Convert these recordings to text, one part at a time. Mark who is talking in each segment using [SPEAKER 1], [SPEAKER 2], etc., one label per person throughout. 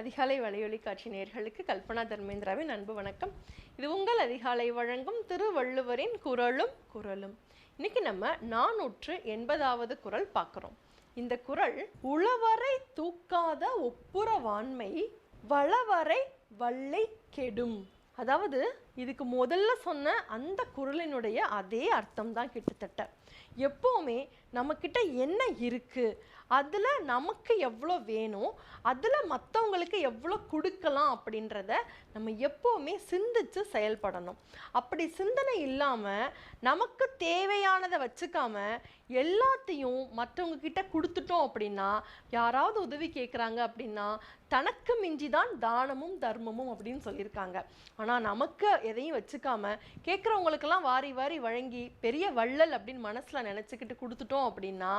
[SPEAKER 1] அதிகாலை வலையொலி காட்சி நேர்களுக்கு கல்பனா தர்மேந்திராவின் அன்பு வணக்கம். இது உங்கள் அதிகாலை வழங்கும் திருவள்ளுவரின் குரலும் குரலும். இன்னைக்கு நம்ம நானூற்று எண்பதாவது குரல் பார்க்குறோம். இந்த குரல் உளவரை தூக்காத ஒப்புரவாண்மை வளவரை வல்லை கெடும். அதாவது இதுக்கு முதல்ல சொன்ன அந்த குரலினுடைய அதே அர்த்தம் தான் கிட்டத்தட்ட. எப்போவுமே நம்மக்கிட்ட என்ன இருக்குது அதில் நமக்கு எவ்வளோ வேணும் அதில் மற்றவங்களுக்கு எவ்வளோ கொடுக்கலாம் அப்படின்றத நம்ம எப்போவுமே சிந்திச்சு செயல்படணும். அப்படி சிந்தனை இல்லாமல் நமக்கு தேவையானதை வச்சுக்காம எல்லாத்தையும் மற்றவங்க கிட்ட கொடுத்துட்டோம் அப்படின்னா யாராவது உதவி கேட்குறாங்க அப்படின்னா தனக்கு மிஞ்சி தான் தானமும் தர்மமும் அப்படின்னு சொல்லியிருக்காங்க. ஆனால் நமக்கு எதையும் வச்சுக்காம கேட்குறவங்களுக்கெல்லாம் வாரி வாரி வழங்கி பெரிய வள்ளல் அப்படின்னு மனசில் நினச்சிக்கிட்டு கொடுத்துட்டோம் அப்படின்னா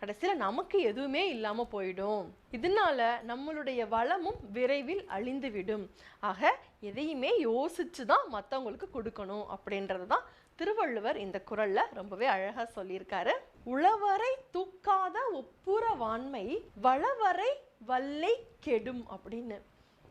[SPEAKER 1] கடைசியில் நமக்கு எதுவுமே இல்லாமல் போயிடும். இதனால நம்மளுடைய வளமும் விரைவில் அழிந்துவிடும். ஆக எதையுமே யோசிச்சு தான் மற்றவங்களுக்கு கொடுக்கணும் அப்படின்றது தான் திருவள்ளுவர் இந்த குரல்ல ரொம்பவே அழகா சொல்லியிருக்காரு. உழவரை தூக்காத ஒப்புரவாண்மை வளவரை வல்லை கெடும் அப்படின்னு.